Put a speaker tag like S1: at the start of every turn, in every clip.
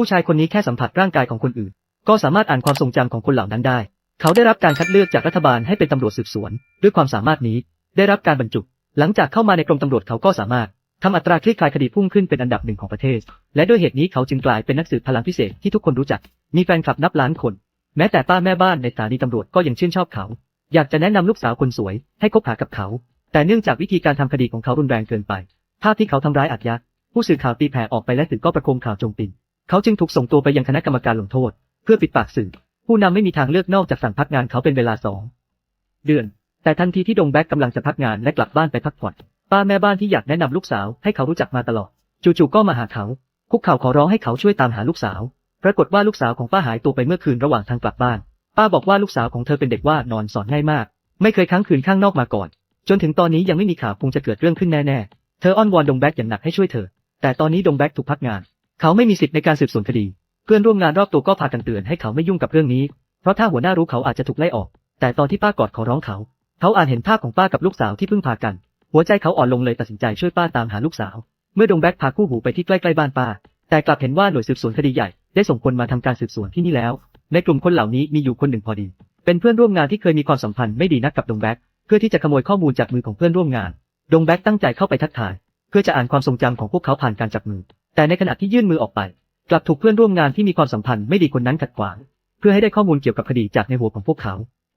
S1: ผู้ชายคนนี้แค่สัมผัสร่างกายของคนอื่น ก็สามารถอ่านความทรงจำของคนเหล่านั้นได้ เขาได้รับการคัดเลือกจากรัฐบาลให้เป็นตำรวจสืบสวน ด้วยความสามารถนี้ได้รับการบรรจุ หลังจากเข้ามาในกรมตำรวจเขาก็สามารถทำอัตราคลี่คลายคดีพุ่งขึ้นเป็นอันดับหนึ่งของประเทศ และด้วยเหตุนี้เขาจึงกลายเป็นนักสืบพลังพิเศษที่ทุกคนรู้จัก มีแฟนคลับนับล้านคน แม้แต่ป้าแม่บ้านในสถานีตำรวจก็ยังชื่นชอบเขา อยากจะแนะนำลูกสาวคนสวย ให้คบหากับเขา แต่เนื่องจากวิธีการทำคดีของเขารุนแรงเกินไป ภาพที่เขาทำร้ายอาชญาผู้สื่อข่าวตีแผ่ออกไปและสื่อก็ประโคมข่าวโจมตี เขาจึงถูกส่งตัวไปยังคณะกรรมการลงโทษ เพื่อปิดปากสื่อ ผู้นำไม่มีทางเลือกนอกจากสั่งพักงานเขาเป็นเวลาสองเดือน แต่ทันทีที่ดงแบ็กกำลังจะพักงานและกลับบ้านไปพักผ่อน ป้าแม่บ้านที่อยากแนะนำลูกสาวให้เขารู้จักมาตลอด จู่ๆก็มาหาเขา คุกเข่าขอร้องให้เขาช่วยตามหาลูกสาว ปรากฏว่าลูกสาวของป้าหายตัวไปเมื่อคืนระหว่างทางกลับบ้าน ป้าบอกว่าลูกสาวของเธอเป็นเด็กว่านอนสอนง่ายมาก ไม่เคยค้างคืนข้างนอกมาก่อน จนถึงตอนนี้ยังไม่มีข่าวคงจะเกิดเรื่องขึ้นแน่ๆ เธออ้อนวอนดงแบ็กอย่างหนักให้ช่วยเธอ แต่ตอนนี้ดงแบ็กถูกพักงาน เขาไม่มีสิทธิ์ในการสืบสวนคดี เพื่อนร่วมงานรอบตัวก็พากันเตือนให้เขาไม่ยุ่งกับเรื่องนี้ เพราะถ้าหัวหน้ารู้เขาอาจจะถูกไล่ออก แต่ตอนที่ป้ากอดขอร้องเขา เขาอ่านเห็นภาพของป้ากับลูกสาวที่เพิ่งพากัน หัวใจเขาอ่อนลงเลยตัดสินใจช่วยป้าตามหาลูกสาว เมื่อดงแบ็กพาคู่หูไปที่ใกล้ๆบ้านป้า แต่กลับเห็นว่าหน่วยสืบสวนคดีใหญ่ได้ส่งคนมาทำการสืบสวนที่นี่แล้ว ในกลุ่มคนเหล่านี้มีอยู่คนหนึ่งพอดี เป็นเพื่อนร่วมงานที่เคยมีความสัมพันธ์ไม่ดีนักกับดงแบ็กเพื่อที่จะขโมยข้อมูลจากมือของเพื่อนร่วมงาน ดงแบ็กตั้งใจเข้าไปทักทาย เพื่อจะอ่านความทรงจำของพวกเขาผ่านการจับมือ แต่ในขณะที่ยื่นมือออกไป กลับถูกเพื่อนร่วมงานที่มีความสัมพันธ์ไม่ดีคนนั้นขัดขวาง เพื่อให้ได้ข้อมูลเกี่ยวกับคดีจากในหัวของพวกเขา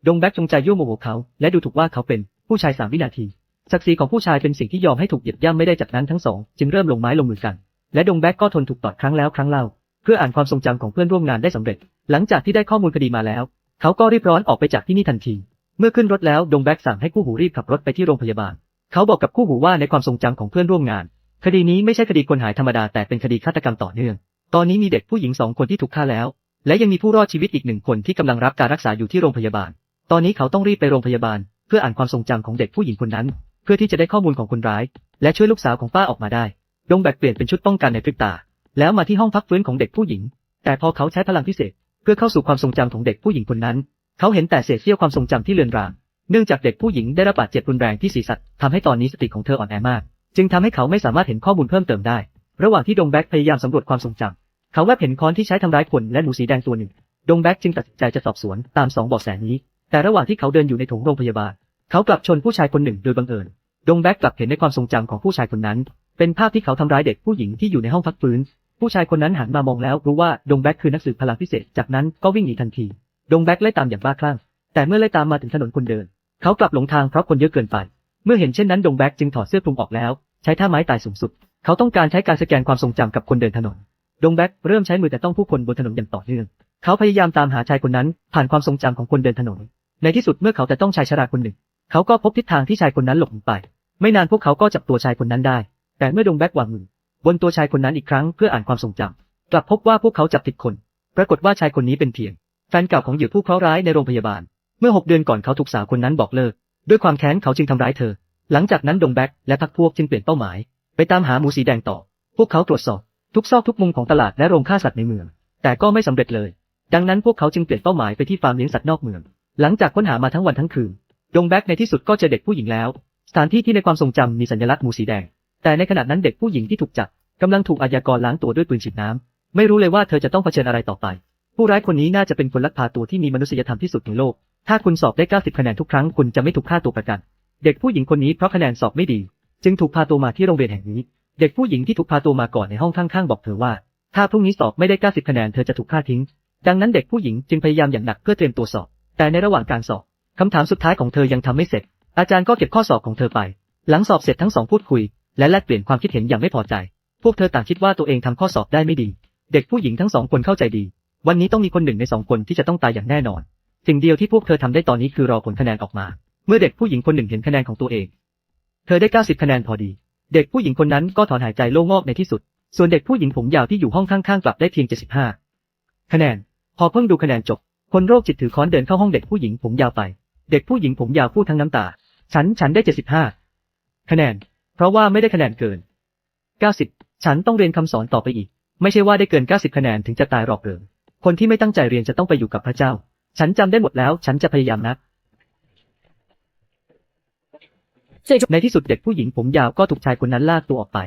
S1: ดงแบ็กจงใจยั่วโมโหเขา และดูถูกว่าเขาเป็นผู้ชายสามวินาทีศักดิ์ศรีของผู้ชายเป็นสิ่งที่ยอมให้ถูกเหยียบย่ำไม่ได้จากนั้นทั้งสอง จึงเริ่มลงไม้ลงมือกัน และดงแบ็กก็ทนถูกตอดครั้งแล้วครั้งเล่า เพื่ออ่านความทรงจำของเพื่อนร่วมงานได้สำเร็จ หลังจากที่ได้ข้อมูลคดีมาแล้ว เขาก็รีบร้อนออกไปจากที่นี่ทันที เมื่อขึ้นรถแล้วดงแบ็กสั่งให้คู่หูรีบขับรถไปที่โรงพยาบาล เขาบอกกับคู่หูว่าในความทรงจำของเพื่อนร่วมงาน คดีนี้ไม่ใช่คดีคนหายธรรมดาแต่เป็นคดีฆาตกรรมต่อเนื่อง ตอนนี้มีเด็กผู้หญิงสองคนที่ถูกฆ่าแล้ว และยังมีผู้รอดชีวิตอีกหนึ่งคนที่กำลังรับการรักษาอยู่ที่โรงพยาบาล ตอนนี้เขาต้องรีบไปโรงพยาบาล เพื่ออ่านความทรงจำของเด็กผู้หญิงคนนั้น เพื่อที่จะได้ข้อมูลของคนร้าย และช่วยลูกสาวของป้าออกมาได้ดงแบกเปลี่ยนเป็นชุดป้องกันในพริบตา แล้วมาที่ห้องพักฟื้นของเด็กผู้หญิง แต่พอเขาใช้พลังพิเศษ เพื่อเข้าสู่ความทรงจำของเด็กผู้หญิงคนนั้น เขาเห็นแต่เศษเสี้ยวความทรงจำที่เลือนราง เนื่องจากเด็กผู้หญิงได้รับบาดเจ็บรุนแรงที่ศีรษะทำให้ตอนนี้สติของเธออ่อนแอมาก จึงทำให้เขาไม่สามารถเห็นข้อมูลเพิ่มเติมได้ ระหว่างที่ดงแบ็กพยายามสำรวจความทรงจำเขาแวบเห็นค้อนที่ใช้ทำร้ายคนและหนูสีแดงตัวหนึ่ง ดงแบ็กจึงตัดสินใจจะสอบสวนตามสองเบาะแสนี้ แต่ระหว่างที่เขาเดินอยู่ในโถงโรงพยาบาล เขากลับชนผู้ชายคนหนึ่งโดยบังเอิญ ดงแบ็กกลับเห็นในความทรงจำของผู้ชายคนนั้น เป็นภาพที่เขาทำร้ายเด็กผู้หญิงที่อยู่ในห้องพักฟื้น ผู้ชายคนนั้นหันมามองแล้วรู้ว่าดงแบ็กคือนักสืบพลังพิเศษ จากนั้นก็วิ่งหนีทันที ดงแบ็กไล่ตามอย่างบ้าคลั่ง แต่เมื่อไล่ตามมาถึงถนนคนเดิน เขากลับหลงทางเพราะคนเยอะเกินไป เมื่อเห็นเช่นนั้นดงแบ็กจึงถอดเสื้อคลุมออกแล้ว ใช้ท่าไม้ตายสูงสุด เขาต้องการใช้การสแกนความทรงจำกับคนเดินถนน ดงแบ็กเริ่มใช้มือแต่ต้องผู้คนบนถนนอย่างต่อเนื่อง เขาพยายามตามหาชายคนนั้น ผ่านความทรงจำของคนเดินถนน ในที่สุดเมื่อเขาแต่ต้องชายชราคนหนึ่ง เขาก็พบทิศทางที่ชายคนนั้นหลบหนีไป ไม่นานพวกเขาก็จับตัวชายคนนั้นได้ แต่เมื่อดงแบ็กวางมือบนตัวชายคนนั้นอีกครั้งเพื่ออ่านความทรงจำกลับพบว่าพวกเขาจับผิดคน ปรากฏว่าชายคนนี้เป็นเพียง แฟนเก่าของเหยื่อผู้เคราะห์ร้ายในโรงพยาบาล เมื่อหกเดือนก่อนเขาถูกสาวคนนั้นบอกเลิก ด้วยความแค้นเขาจึงทำร้ายเธอ หลังจากนั้นดงแบ็กและพักพวกจึงเปลี่ยนเป้าหมาย ไปตามหาหมูสีแดงต่อ พวกเขาตรวจสอบทุกซอกทุกมุมของตลาดและโรงฆ่าสัตว์ในเมือง แต่ก็ไม่สำเร็จเลย ดังนั้นพวกเขาจึงเปลี่ยนเป้าหมายไปที่ฟาร์มเลี้ยงสัตว์นอกเมือง หลังจากค้นหามาทั้งวันทั้งคืน ดงแบ็กในที่สุดก็เจอเด็กผู้หญิงแล้ว สถานที่ที่ในความทรงจำมีสัญลักษณ์หมูสีแดง แต่ในขณะนั้นเด็กผู้หญิงที่ถูกจับกำลังถูกอาชญากรล้างตัวด้วยปืนฉีดน้ำไม่รู้เลยว่าเธอจะต้องเผชิญอะไรต่อไป ผู้ร้ายคนนี้น่าจะเป็นคนลักพาตัวที่มีมนุษยธรรมที่สุดในโลก ถ้าคุณสอบได้ 90 คะแนนทุกครั้งคุณจะไม่ถูกฆ่าตัวประกัน เด็กผู้หญิงคนนี้เพราะคะแนนสอบไม่ดี จึงถูกพาตัวมาที่โรงเรียนแห่งนี้ เด็กผู้หญิงที่ถูกพาตัวมาก่อนในห้องข้างๆบอกเธอว่า ถ้าพรุ่งนี้สอบไม่ได้ 90 คะแนนเธอจะถูกฆ่าทิ้ง ดังนั้นเด็กผู้หญิงจึงพยายามอย่างหนักเพื่อเตรียมตัวสอบ แต่ในระหว่างการสอบคำถามสุดท้ายของเธอยังทำไม่เสร็จ อาจารย์ก็เก็บข้อสอบของเธอไป หลังสอบเสร็จทั้งสองพูดคุย และแลกเปลี่ยนความคิดเห็นอย่างไม่พอใจ พวกเธอต่างคิดว่าตัวเองทำข้อสอบได้ไม่ดี เด็กผู้หญิงทั้งสองคนเข้าใจดี วันนี้ต้องมีคนหนึ่งในสองคนที่จะต้องตายอย่างแน่นอน สิ่งเดียวที่พวกเธอทำได้ตอนนี้คือรอผลคะแนนออกมา เมื่อเด็กผู้หญิงคนหนึ่งเห็นคะแนนของตัวเอง เธอได้ 90 คะแนนพอดี เด็กผู้หญิงคนนั้นก็ถอนหายใจโล่งอกในที่สุด ส่วนเด็กผู้หญิงผมยาวที่อยู่ห้องข้างๆกลับได้เพียง 75 คะแนน พอเพิ่งดูคะแนนจบ คนโรคจิตถือค้อนเดินเข้าห้องเด็กผู้หญิงผมยาวไป เด็กผู้หญิงผมยาวพูดทั้งน้ำตา ฉัน ฉันได้ 75 คะแนน เพราะว่าไม่ได้คะแนนเกิน 90 ฉันต้องเรียนคำสอนต่อไปอีก ไม่ใช่ว่าได้เกิน 90 คะแนนถึงจะตายหรอกเริงคนที่ไม่ตั้งใจเรียนจะต้องไปอยู่กับพระเจ้า ฉันจำได้หมดแล้ว ฉันจะพยายามนะ
S2: 最终，
S1: ในที่สุดเด็กผู้หญิงผมยาวก็ถูกชายคนนั้นลากตัวออกไป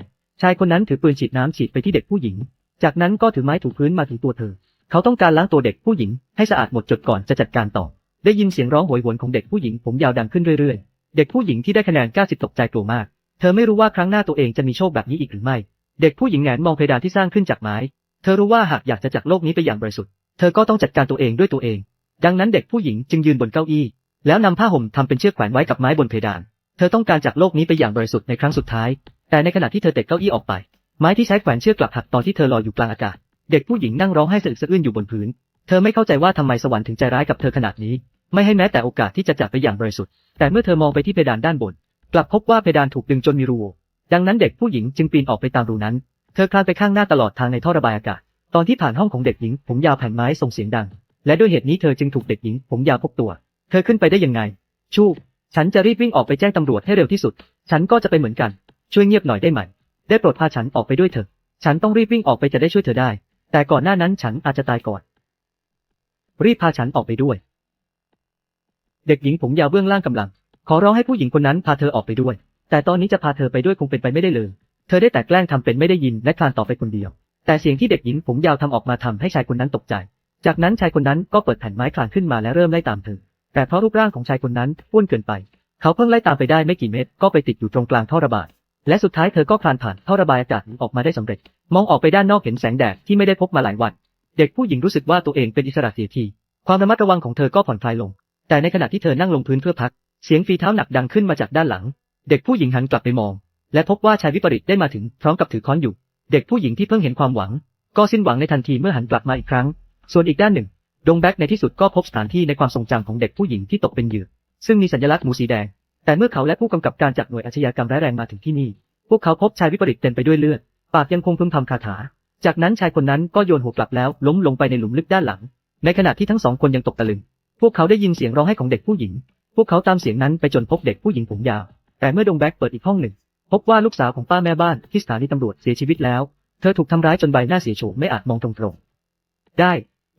S1: ชายคนนั้นถือปืนฉีดน้ำฉีดไปที่เด็กผู้หญิง จากนั้นก็ถือไม้ถูพื้นมาถึงตัวเธอ เขาต้องการล้างตัวเด็กผู้หญิงให้สะอาดหมดจดก่อนจะจัดการต่อ ได้ยินเสียงร้องโหยหวนของเด็กผู้หญิงผมยาวดังขึ้นเรื่อยๆ เด็กผู้หญิงที่ได้คะแนน 90 ตกใจกลัวมาก เธอไม่รู้ว่าครั้งหน้าตัวเองจะมีโชคแบบนี้อีกหรือไม่ เด็กผู้หญิงแงนมองเพดานที่สร้างขึ้นจากไม้ เธอรู้ว่าหากอยากจะจากโลกนี้ไปอย่างบริสุทธิ์ เธอก็ต้องจัดการตัวเองด้วยตัวเอง ดังนั้นเด็กผู้หญิงจึงยืนบนเก้าอี้ แล้วนำผ้าห่มทำเป็นเชือกแขวนไว้กับไม้บนเพดาน เธอต้องการจากโลกนี้ไปอย่างบริสุทธิ์ในครั้งสุดท้าย แต่ในขณะที่เธอเตะเก้าอี้ออกไป ไม้ที่ใช้แขวนเชือกกลับหักตอนที่เธอลอยอยู่กลางอากาศ เด็กผู้หญิงนั่งร้องไห้สะอึกสะอื้นอยู่บนพื้น เธอไม่เข้าใจว่าทำไมสวรรค์ถึงใจร้ายกับเธอขนาดนี้ ไม่ให้แม้แต่โอกาสที่จะจากไปอย่างบริสุทธิ์ แต่เมื่อเธอมองไปที่เพดานด้านบน กลับพบว่าเพดานถูกดึงจนมีรู ดังนั้นเด็กผู้หญิงจึงปีนออกไปตามรูนั้น เธอคลานไปข้างหน้าตลอดทางในท่อระบายอากาศ ตอนที่ผ่านห้องของเด็กหญิงผมยาวแผ่นไม้ส่งเสียงดัง และด้วยเหตุนี้เธอจึงถูกเด็กหญิง ผมยาวพบตัว เธอขึ้นไปได้ยังไง ชูฉันจะรีบวิ่งออกไปแจ้งตำรวจให้เร็วที่สุด ฉันก็จะไปเหมือนกัน ช่วยเงียบหน่อยได้ไหม ได้โปรดพาฉันออกไปด้วยเถอะ ฉันต้องรีบวิ่งออกไปจะได้ช่วยเธอได้ แต่ก่อนหน้านั้นฉันอาจจะตายก่อน รีบพาฉันออกไปด้วย เด็กหญิงผมยาวเบื้องล่างกำลัง ขอร้องให้ผู้หญิงคนนั้นพาเธอออกไปด้วย แต่ตอนนี้จะพาเธอไปด้วยคงเป็นไปไม่ได้เลย เธอได้แต่แกล้งทำเป็นไม่ได้ยินและคลานต่อไปคนเดียว แต่เสียงที่เด็กหญิงผมยาวทำออกมาทำให้ชายคนนั้นตกใจ จากนั้นชายคนนั้นก็เปิดแผ่นไม้คลานขึ้นมาและเริ่มไล่ตามเธอ แต่เพราะรูปร่างของชายคนนั้นอ้วนเกินไป เขาเพิ่งไล่ตามไปได้ไม่กี่เมตร ก็ไปติดอยู่ตรงกลางท่อระบาย และสุดท้ายเธอก็คลานผ่านท่อระบายอากาศออกมาได้สำเร็จ มองออกไปด้านนอกเห็นแสงแดดที่ไม่ได้พบมาหลายวัน เด็กผู้หญิงรู้สึกว่าตัวเองเป็นอิสระเสียที ความระมัดระวังของเธอก็ผ่อนคลายลง แต่ในขณะที่เธอนั่งลงพื้นเพื่อพัก เสียงฝีเท้าหนักดังขึ้นมาจากด้านหลัง เด็กผู้หญิงหันกลับไปมอง และพบว่าชายวิปริตได้มาถึงพร้อมกับถือค้อนอยู่ เด็กผู้หญิงที่เพิ่งเห็นความหวัง ก็สิ้นหวังในทันทีเมื่อหันกลับมาอีกครั้ง ส่วนอีกด้านหนึ่ง ดงแบ็กในที่สุดก็พบสถานที่ในความทรงจำของเด็กผู้หญิงที่ตกเป็นเหยื่อ ซึ่งมีสัญลักษณ์หมูสีแดง แต่เมื่อเขาและผู้กำกับการจากหน่วยอาชญากรรมร้ายแรงมาถึงที่นี่ พวกเขาพบชายวิปริตเต็มไปด้วยเลือด ปากยังคงพึมพำคาถา จากนั้นชายคนนั้นก็โยนหัวกลับแล้วล้มลงไปในหลุมลึกด้านหลัง ในขณะที่ทั้งสองคนยังตกตะลึง พวกเขาได้ยินเสียงร้องไห้ของเด็กผู้หญิง พวกเขาตามเสียงนั้นไปจนพบเด็กผู้หญิงผมยาว แต่เมื่อดงแบ็กเปิดอีกห้องหนึ่ง พบว่าลูกสาวของป้าแม่บ้านที่สถานีตำรวจเสียชีวิตแล้ว เธอถูกทำร้ายจนใบหน้าเสียโฉมไม่อาจมองตรงๆได้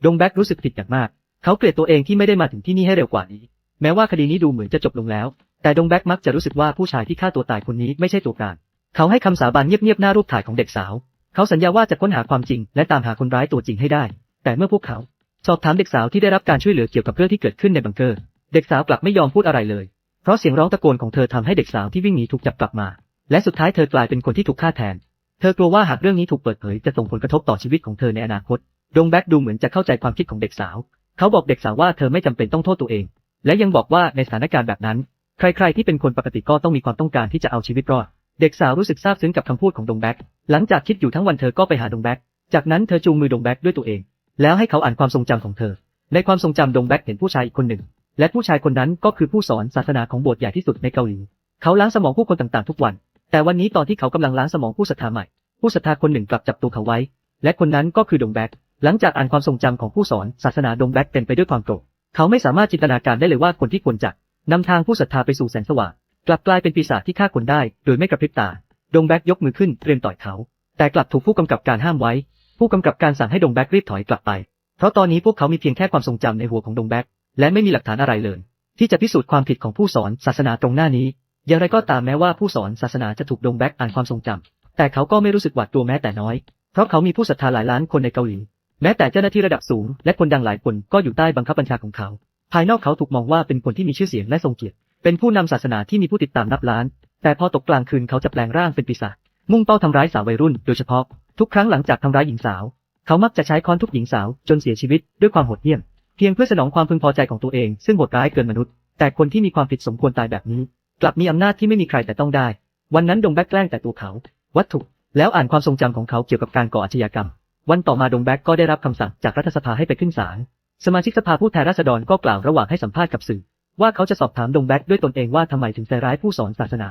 S1: ดงแบ็กรู้สึกผิดอย่างมาก เขาเกลียดตัวเองที่ไม่ได้มาถึงที่นี่ให้เร็วกว่านี้ แม้ว่าคดีนี้ดูเหมือนจะจบลงแล้ว แต่ดงแบ็กมักจะรู้สึกว่าผู้ชายที่ฆ่าตัวตายคนนี้ไม่ใช่ตัวการ เขาให้คำสาบานเงียบๆหน้ารูปถ่ายของเด็กสาว เขาสัญญาว่าจะค้นหาความจริง และตามหาคนร้ายตัวจริงให้ได้ แต่เมื่อพวกเขาสอบถามเด็กสาวที่ได้รับการช่วยเหลือเกี่ยวกับเรื่องที่เกิดขึ้นในบังเกอร์ เด็กสาวกลับไม่ยอมพูดอะไรเลย เพราะเสียงร้องตะโกนของเธอทำให้เด็กสาวที่วิ่งหนีถูกจับกลับมา และสุดท้ายเธอกลายเป็นคนที่ถูกฆ่าแทน เธอกลัวว่าหากเรื่องนี้ถูกเปิดเผยจะส่งผลกระทบต่อชีวิตของเธอในอนาคต ดงแบ็กดูเหมือนจะเข้าใจความคิดของเด็กสาว เขาบอกเด็กสาวว่าเธอไม่จำเป็นต้องโทษตัวเอง และยังบอกว่าในสถานการณ์แบบนั้น ใครๆที่เป็นคนปกติก็ต้องมีความต้องการที่จะเอาชีวิตรอด เด็กสาวรู้สึกซาบซึ้งกับคำพูดของดงแบ็กหลังจากคิดอยู่ทั้งวันเธอก็ไปหาดงแบ็กจากนั้นเธอจูงมือดงแบ็กด้วยตัวเอง แล้วให้เขาอ่านความทรงจำของเธอ ในความทรงจำดงแบ็กเห็นผู้ชายอีกคนหนึ่ง และผู้ชายคนนั้นก็คือผู้สอนศาสนาของโบสถ์ใหญ่ที่สุดในเกาหลี เขาล้างสมองผู้คนต่างๆทุกวัน แต่วันนี้ตอนที่เขากำลังล้างสมองผู้ศรัทธาใหม่ ผู้ศรัทธาคนหนึ่งกลับจับตัวเขาไว้ และคนนั้นก็คือดงแบ็ก หลังจากอ่านความทรงจำของผู้สอนศาสนาดงแบ็กเต็มไปด้วยความโกรธเขาไม่สามารถจินตนาการได้เลยว่าคนที่ควรจะนำทางผู้ศรัทธาไปสู่แสงสว่างกลับกลายเป็นปีศาจที่ฆ่าคนได้ โดยไม่กระพริบตา ดงแบ็กยกมือขึ้นเตรียมต่อยเขา แต่กลับถูกผู้กำกับการห้ามไว้ ผู้กำกับการสั่งให้ดงแบ็กรีบถอยกลับไป เพราะตอนนี้พวกเขามีเพียงแค่ความทรงจำในหัวของดงแบ็กและไม่มีหลักฐานอะไรเลย ที่จะพิสูจน์ความผิดของผู้สอนศาสนาตรงหน้านี้ อย่างไรก็ตามแม้ว่าผู้สอนศาสนาจะถูกดงแบ็กอ่านความทรงจำแต่เขาก็ไม่รู้สึกหวาดกลัวแม้แต่น้อย เพราะเขามีผู้ศรัทธาหลายล้านคนในเกาหลี แม้แต่เจ้าหน้าที่ระดับสูงและคนดังหลายคนก็อยู่ใต้บังคับบัญชาของเขา ภายนอกเขาถูกมองว่าเป็นคนที่มีชื่อเสียงและทรงเกียรติ เป็นผู้นำศาสนาที่มีผู้ติดตามนับล้าน แต่พอตกกลางคืนเขาจะแปลงร่างเป็นปีศาจ มุ่งเป้าทำร้ายสาววัยรุ่น โดยเฉพาะ ทุกครั้งหลังจากทำร้ายหญิงสาว เขามักจะใช้ค้อนทุบหญิงสาวจนเสียชีวิตด้วยความโหดเหี้ยม เพียงเพื่อสนองความพึงพอใจของตัวเอง ซึ่งโหดร้ายเกินมนุษย์ แต่คนที่มีความผิดสมควรตายแบบนี้ กลับมีอำนาจที่ไม่มีใครแต่ต้องได้ วันนั้นดงแบกแกล้งแต่ตัวเขา วัตถุ แล้วอ่านความทรงจำของเขาเกี่ยวกับการก่ออาชญากรรม วันต่อมาดงแบ็กก็ได้รับคำสั่งจากรัฐสภาให้ไปขึ้นศาล สมาชิกสภาผู้แทนราษฎรก็กล่าวระหว่างให้สัมภาษณ์กับสื่อ ว่าเขาจะสอบถามดงแบ็กด้วยตนเองว่าทำไมถึงใจร้ายผู้สอนศาสนา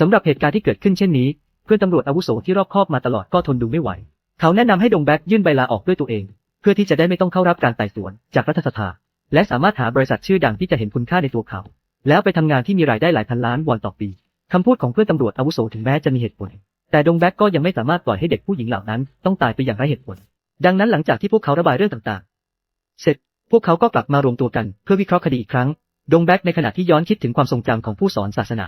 S1: สำหรับเหตุการณ์ที่เกิดขึ้นเช่นนี้ เพื่อนตำรวจอาวุโสที่รอบคอบมาตลอดก็ทนดูไม่ไหว เขาแนะนำให้ดงแบ็กยื่นใบลาออกด้วยตัวเอง เพื่อที่จะได้ไม่ต้องเข้ารับการไต่สวนจากรัฐสภา และสามารถหาบริษัทชื่อดังที่จะเห็นคุณค่าในตัวเขา แล้วไปทำงานที่มีรายได้หลายพันล้านวอนต่อปีคำพูดของเพื่อนตำรวจอาวุโสถึงแม้จะมีเหตุผล แต่ดงแบ็กก็ยังไม่สามารถปล่อยให้เด็กผู้หญิงเหล่านั้นต้องตายไปอย่างไร้เหตุผล ดังนั้นหลังจากที่พวกเขาระบายเรื่องต่างๆ เสร็จ พวกเขาก็กลับมารวมตัวกันเพื่อวิเคราะห์คดีอีกครั้ง ดงแบ็กในขณะที่ย้อนคิดถึงความทรงจำของผู้สอนศาสนา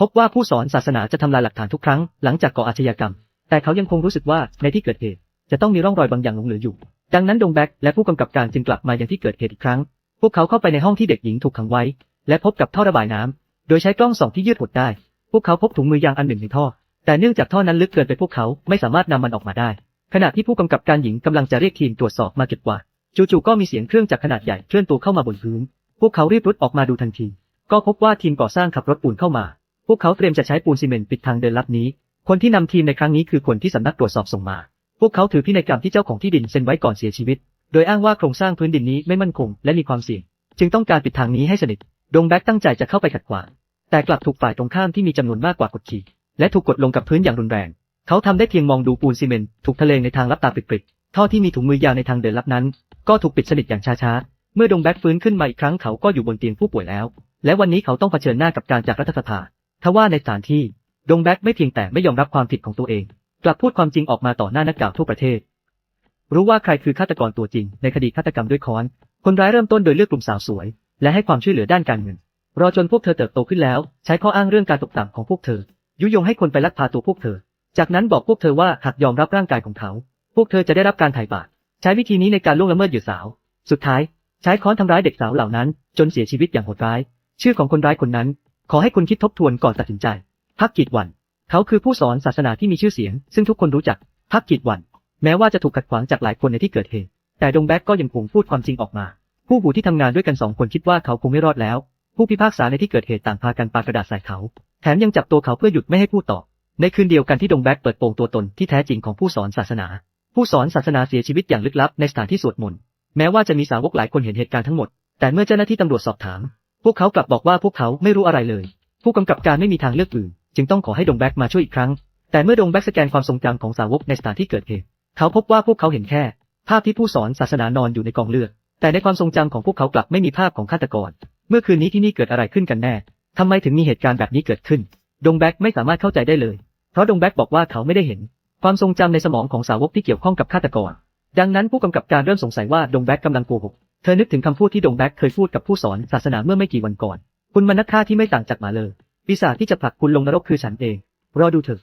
S1: พบว่าผู้สอนศาสนาจะทำลายหลักฐานทุกครั้งหลังจากก่ออาชญากรรม แต่เขายังคงรู้สึกว่าในที่เกิดเหตุจะต้องมีร่องรอยบางอย่างหลงเหลืออยู่ ดังนั้นดงแบ็กและผู้กำกับการจึงกลับมายังที่เกิดเหตุอีกครั้ง พวกเขาเข้าไปในห้องที่เด็กหญิงถูกขังไว้ และพบกับท่อระบายน้ำโดยใช้กล้องส่องที่ยืดหดได้ พวกเขาพบถุงมือยางอันหนึ่งในท่อ แต่เนื่องจากท่อนั้นลึกเกินไปพวกเขาไม่สามารถนำมันออกมาได้ ขณะที่ผู้กำกับการหญิงกำลังจะเรียกทีมตรวจสอบมาเก็บกวาดจู่ๆก็มีเสียงเครื่องจักรขนาดใหญ่เคลื่อนตัวเข้ามาบนพื้น พวกเขารีบรุดออกมาดูทันที ก็พบว่าทีมก่อสร้างขับรถปูนเข้ามา พวกเขาเตรียมจะใช้ปูนซีเมนต์ปิดทางเดินลับนี้ คนที่นำทีมในครั้งนี้คือคนที่สำนักตรวจสอบส่งมา พวกเขาถือพินัยกรรมที่เจ้าของที่ดินเซ็นไว้ก่อนเสียชีวิต โดยอ้างว่าโครงสร้างพื้นดินนี้ไม่มั่นคงและมีความเสี่ยง จึงต้องการปิดทางนี้ให้สนิท ดงแบ็กตั้งใจจะเข้าไปขัดขวาง แต่กลับถูกฝ่ายตรงข้ามที่มีจำนวนมากกว่ากดขี่ และถูกกดลงกับพื้นอย่างรุนแรง เขาทำได้เพียงมองดูปูนซีเมนต์ถูกทะเลงในทางลับตาปริบๆท่อที่มีถุงมือยาวในทางเดินลับนั้น ก็ถูกปิดสนิทอย่างช้าๆ เมื่อดงแบ็กฟื้นขึ้นมาอีกครั้งเขาก็อยู่บนเตียงผู้ป่วยแล้ว และวันนี้เขาต้องเผชิญหน้ากับการจากรัฐสภาทว่าในสถานที่ดงแบ็กไม่เพียงแต่ไม่ยอมรับความผิดของตัวเอง กลับพูดความจริงออกมาต่อหน้านักข่าวทั่วประเทศ รู้ว่าใครคือฆาตกรตัวจริง ในคดีฆาตกรรมด้วยค้อน คนร้ายเริ่มต้นโดยเลือกกลุ่มสาวสวย และให้ความช่วยเหลือด้านการเงินรอจนพวกเธอเติบโตขึ้นแล้ว ใช้ข้ออ้างเรื่องการตกต่ำของพวกเธอ ยุยงให้คนไปลักพาตัวพวกเธอ จากนั้นบอกพวกเธอว่าหากยอมรับร่างกายของเขา พวกเธอจะได้รับการไถ่บาปใช้วิธีนี้ในการล่วงละเมิดเหยื่อสาว สุดท้าย ใช้ค้อนทำร้ายเด็กสาวเหล่านั้น จนเสียชีวิตอย่างโหดร้าย ชื่อของคนร้ายคนนั้น ขอให้คุณคิดทบทวนก่อนตัดสินใจ พักกีดวัน เขาคือผู้สอนศาสนาที่มีชื่อเสียง ซึ่งทุกคนรู้จัก พักกีดวัน แม้ว่าจะถูกขัดขวางจากหลายคนในที่เกิดเหตุ แต่ดงแบ็กก็ยังคงพูดความจริงออกมา ผู้หูที่ทำงานด้วยกันสองคนคิดว่าเขาคงไม่รอดแล้ว ผู้พิพากษาในที่เกิดเหตุต่างพากันปากระดาษใส่เขา แถมยังจับตัวเขาเพื่อหยุดไม่ให้พูดต่อ ในคืนเดียวกันที่ดงแบ็กเปิดโปงตัวตนที่แท้จริงของผู้สอนศาสนา ผู้สอนศาสนาเสียชีวิตอย่างลึกลับในสถานที่สวดมนต์ แม้ว่าจะมีสาวกหลายคนเห็นเหตุการณ์ทั้งหมด แต่เมื่อเจ้าหน้าที่ตำรวจสอบถาม พวกเขากลับบอกว่าพวกเขาไม่รู้อะไรเลย ผู้กำกับการไม่มีทางเลือกอื่น จึงต้องขอให้ดงแบ็กมาช่วยอีกครั้ง แต่เมื่อดงแบ็กสแกนความทรงจำของสาวกในสถานที่เกิดเหตุ เขาพบว่าพวกเขาเห็นแค่ ภาพที่ผู้สอนศาสนานอนอยู่ในกองเลือด แต่ในความทรงจำของพวกเขากลับไม่มีภาพของฆาตกร มื่อคืนนี้ที่นี่เกิดอะไรขึ้นกันแน่ ทำไมถึงมีเหตุการณ์แบบนี้เกิดขึ้น ดงแบ็กไม่สามารถเข้าใจได้เลย เพราะดงแบ็กบอกว่าเขาไม่ได้เห็น ความทรงจำในสมองของสาวกที่เกี่ยวข้องกับฆาตกร ดังนั้นผู้กำกับการเริ่มสงสัยว่าดงแบ็กกำลังโกหก เธอนึกถึงคำพูดที่ดงแบ็กเคยพูดกับผู้สอนศาสนาเมื่อไม่กี่วันก่อน คุณมันนักฆ่าที่ไม่ต่างจากหมาเลย ปีศาจที่จะผลักคุณลงนรกคือฉันเอง รอดูเถอะ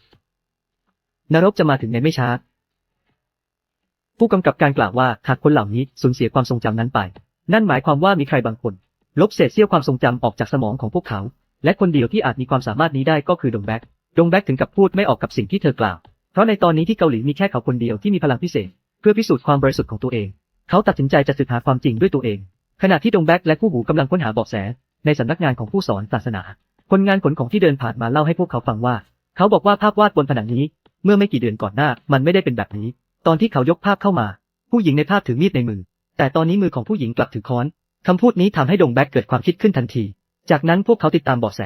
S1: นรกจะมาถึงในไม่ช้า ผู้กำกับการกล่าวว่าหากคนเหล่านี้สูญเสียความทรงจำนั้นไป นั่นหมายความว่ามีใครบางคน ลบเศษเสี้ยวความทรงจำออกจากสมองของพวกเขา และคนเดียวที่อาจมีความสามารถนี้ได้ก็คือดงแบ็กดงแบ็กถึงกับพูดไม่ออกกับสิ่งที่เธอกล่าว เพราะในตอนนี้ที่เกาหลีมีแค่เขาคนเดียวที่มีพลังพิเศษ เพื่อพิสูจน์ความบริสุทธิ์ของตัวเอง เขาตัดสินใจจะสืบหาความจริงด้วยตัวเอง ขณะที่ดงแบ็กและคู่หูกำลังค้นหาเบาะแส ในสำนักงานของผู้สอนศาสนา คนงานขนของที่เดินผ่านมาเล่าให้พวกเขาฟังว่า เขาบอกว่าภาพวาดบนผนังนี้ เมื่อไม่กี่เดือนก่อนหน้า มันไม่ได้เป็นแบบนี้ ตอนที่เขายกภาพเข้ามา ผู้หญิงในภาพถือมีดในมือ แต่ตอนนี้มือของผู้หญิงกลับถือค้อน คำพูดนี้ทำให้ดงแบ็กเกิดความคิดขึ้นทันที จากนั้นพวกเขาติดตามเบาะแส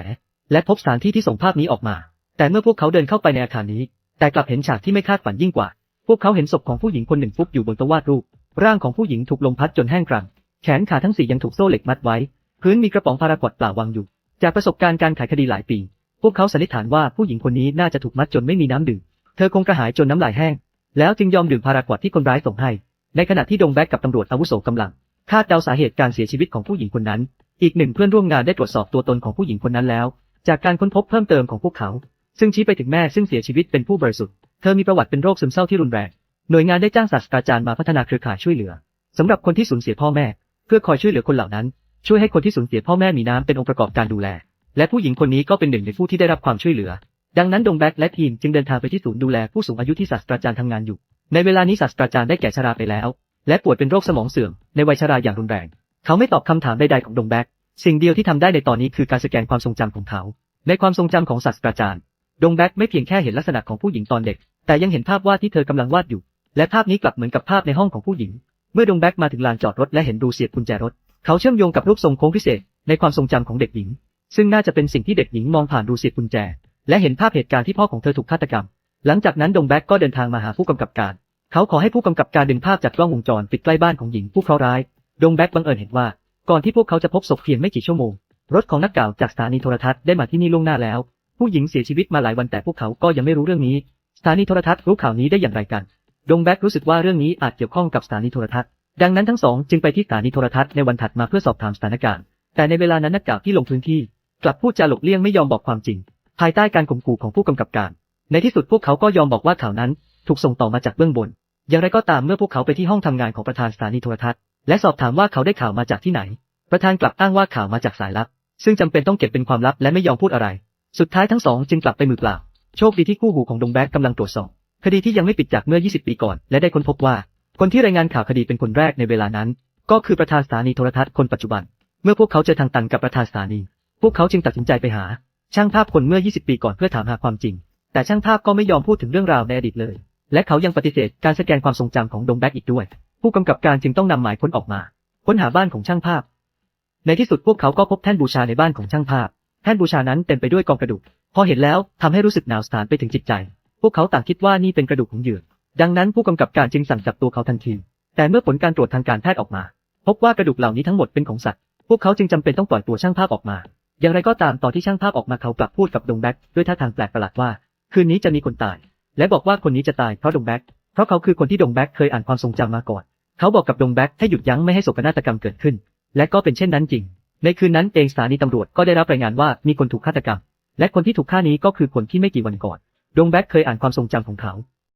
S1: และพบสถานที่ที่ส่งภาพนี้ออกมา แต่เมื่อพวกเขาเดินเข้าไปในอาคารนี้ แต่กลับเห็นฉากที่ไม่คาดฝันยิ่งกว่า พวกเขาเห็นศพของผู้หญิงคนหนึ่งฟุบอยู่บนโต๊ะวาดรูป ร่างของผู้หญิงถูกลมพัดจนแห้งกรัง แขนขาทั้งสี่ยังถูกโซ่เหล็กมัดไว้ พื้นมีกระป๋องพารากอดเปล่าวางอยู่ จากประสบการณ์การไขคดีหลายปี พวกเขาสันนิษฐานว่าผู้หญิงคนนี้น่าจะถูกมัดจนไม่มีน้ำดื่ม เธอคงกระหายจนน้ำลายแห้ง แล้วจึงยอมดื่มพารากอดที่คนร้ายส่งให้ ในขณะที่ดงแบ็กกับตำรวจอาวุโสกำลัง คาดเดาสาเหตุการเสียชีวิตของผู้หญิงคนนั้น อีกหนึ่งเพื่อนร่วมงานได้ตรวจสอบตัวตนของผู้หญิงคนนั้นแล้ว จากการค้นพบเพิ่มเติมของพวกเขา ซึ่งชี้ไปถึงแม่ซึ่งเสียชีวิตเป็นผู้บริสุทธิ์ เธอมีประวัติเป็นโรคซึมเศร้าที่รุนแรง หน่วยงานได้จ้างศาสตราจารย์มาพัฒนาเครือข่ายช่วยเหลือสำหรับคนที่สูญเสียพ่อแม่ เพื่อคอยช่วยเหลือคนเหล่านั้น ช่วยให้คนที่สูญเสียพ่อแม่มีน้ำเป็นองค์ประกอบการดูแล และผู้หญิงคนนี้ก็เป็นหนึ่งในผู้ที่ได้รับความช่วยเหลือ ดังนั้นดงแบ็กและทีมจึงเดินทางไปที่ศูนย์ดูแลผู้สูงอายุที่ศาสตราจารย์ทำงานอยู่ ในเวลานี้ศาสตราจารย์ได้แก่ชราไปแล้ว และป่วยเป็นโรคสมองเสื่อมในวัยชราอย่างรุนแรง เขาไม่ตอบคำถามใดๆของดงแบ็กสิ่งเดียวที่ทำได้ในตอนนี้คือการสแกนความทรงจำของเขา ในความทรงจำของศาสตราจารย์ ดงแบ็กไม่เพียงแค่เห็นลักษณะของผู้หญิงตอนเด็ก แต่ยังเห็นภาพวาดที่เธอกำลังวาดอยู่ และภาพนี้กลับเหมือนกับภาพในห้องของผู้หญิง เมื่อดงแบ็กมาถึงลานจอดรถและเห็นรูเสียบกุญแจรถ เขาเชื่อมโยงกับรูปทรงโค้งพิเศษในความทรงจำของเด็กหญิง ซึ่งน่าจะเป็นสิ่งที่เด็กหญิงมองผ่านรูเสียบกุญแจ และเห็นภาพเหตุการณ์ที่พ่อของเธอถูกฆาตกรรม หลังจากนั้นดงแบ็กก็เดินทางมาหาผู้กำกับการ เขาขอให้ผู้กำกับการดึงภาพจากกล้องวงจรปิดใกล้บ้านของหญิงผู้เคราะห์ร้าย ดงแบ็กบังเอิญเห็นว่า ก่อนที่พวกเขาจะพบศพเพียงไม่กี่ชั่วโมง รถของนักข่าวจากสถานีโทรทัศน์ได้มาที่นี่ล่วงหน้าแล้ว ผู้หญิงเสียชีวิตมาหลายวันแต่พวกเขาก็ยังไม่รู้เรื่องนี้ สถานีโทรทัศน์รู้ข่าวนี้ได้อย่างไรกัน ดงแบ็กรู้สึกว่าเรื่องนี้อาจเกี่ยวข้องกับสถานีโทรทัศน์ ดังนั้นทั้งสองจึงไปที่สถานีโทรทัศน์ในวันถัดมาเพื่อสอบถามสถานการณ์ แต่ในเวลานั้นนักข่าวที่ลงพื้นที่ กลับพูดจาหลบเลี่ยงไม่ยอมบอกความจริง ภายใต้การข่มขู่ของผู้กำกับการ ในที่สุดพวกเขาก็ยอมบอกว่าข่าวนั้นถูกส่งต่อมาจากเบื้องบน อย่างไรก็ตามเมื่อพวกเขาไปที่ห้องทำงานของประธานสถานีโทรทัศน์ และสอบถามว่าเขาได้ข่าวมาจากที่ไหน ประธานกลับอ้างว่าข่าวมาจากสายลับ ซึ่งจำเป็นต้องเก็บเป็นความลับและไม่ยอมพูดอะไร สุดท้ายทั้งสองจึงกลับไปมือเปล่า โชคดีที่คู่หูของดงแบกกำลังตรวจสอบคดีที่ยังไม่ปิดจากเมื่อ 20 ปีก่อน และได้ค้นพบว่า คนที่รายงานข่าวคดีเป็นคนแรกในเวลานั้น ก็คือประธานสถานีโทรทัศน์คนปัจจุบัน เมื่อพวกเขาเจอทางตันกับประธานสถานี พวกเขาจึงตัดสินใจไปหา ช่างภาพคนเมื่อ 20 ปีก่อนเพื่อถามหาความจริง แต่ช่างภาพก็ไม่ยอมพูดถึงเรื่องราวในอดีตเลย และเขายังปฏิเสธการสแกนความทรงจำของดงแบ็กอีกด้วย ผู้กำกับการจึงต้องนำหมายค้นออกมา ค้นหาบ้านของช่างภาพ ในที่สุดพวกเขาก็พบแท่นบูชาในบ้านของช่างภาพ แท่นบูชานั้นเต็มไปด้วยกองกระดูก พอเห็นแล้วทำให้รู้สึกหนาวสถานไปถึงจิตใจ พวกเขาต่างคิดว่านี่เป็นกระดูกของเหยื่อ ดังนั้นผู้กำกับการจึงสั่งจับตัวเขาทันที แต่เมื่อผลการตรวจทางการแพทย์ออกมา พบว่ากระดูกเหล่านี้ทั้งหมดเป็นของสัตว์ พวกเขาจึงจำเป็นต้องปล่อยตัวช่างภาพออกมา อย่างไรก็ตามตอนที่ช่างภาพออกมาเขากลับพูดกับดงแบ็กด้วยท่าทางแปลกประหลาดว่า คืนนี้จะมีคนตาย และบอกว่าคนนี้จะตายเพราะดงแบ็กเพราะเขาคือคนที่ดงแบ็กเคยอ่านความทรงจำมาก่อน เขาบอกกับดงแบ็กให้หยุดยั้งไม่ให้โศกนาฏกรรมเกิดขึ้น และก็เป็นเช่นนั้นจริง ในคืนนั้นเองสถานีตำรวจก็ได้รับรายงานว่ามีคนถูกฆาตกรรม และคนที่ถูกฆ่านี้ก็คือคนที่ไม่กี่วันก่อน ดงแบ็กเคยอ่านความทรงจำของเขา